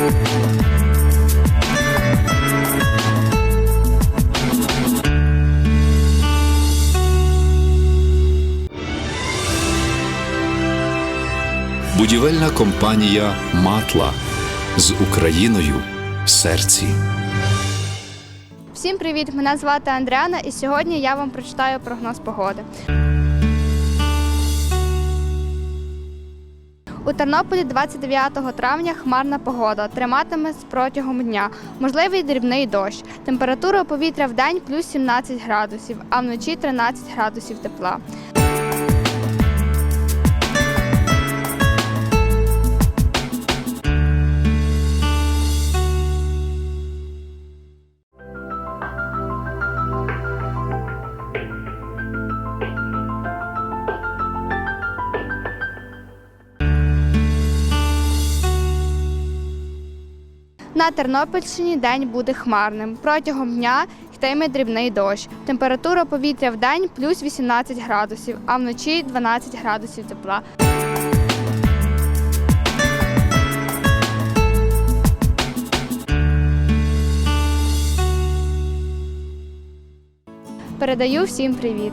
Будівельна компанія Матла з Україною в серці. Всім привіт! Мене звати Андріана, і сьогодні я вам прочитаю прогноз погоди. У Тернополі 29 травня хмарна погода триматиме протягом дня. Можливий дрібний дощ. Температура повітря в день плюс 17 градусів, а вночі 13 градусів тепла. На Тернопільщині день буде хмарним. Протягом дня йтиме дрібний дощ. Температура повітря в день плюс 18 градусів, а вночі 12 градусів тепла. Передаю всім привіт.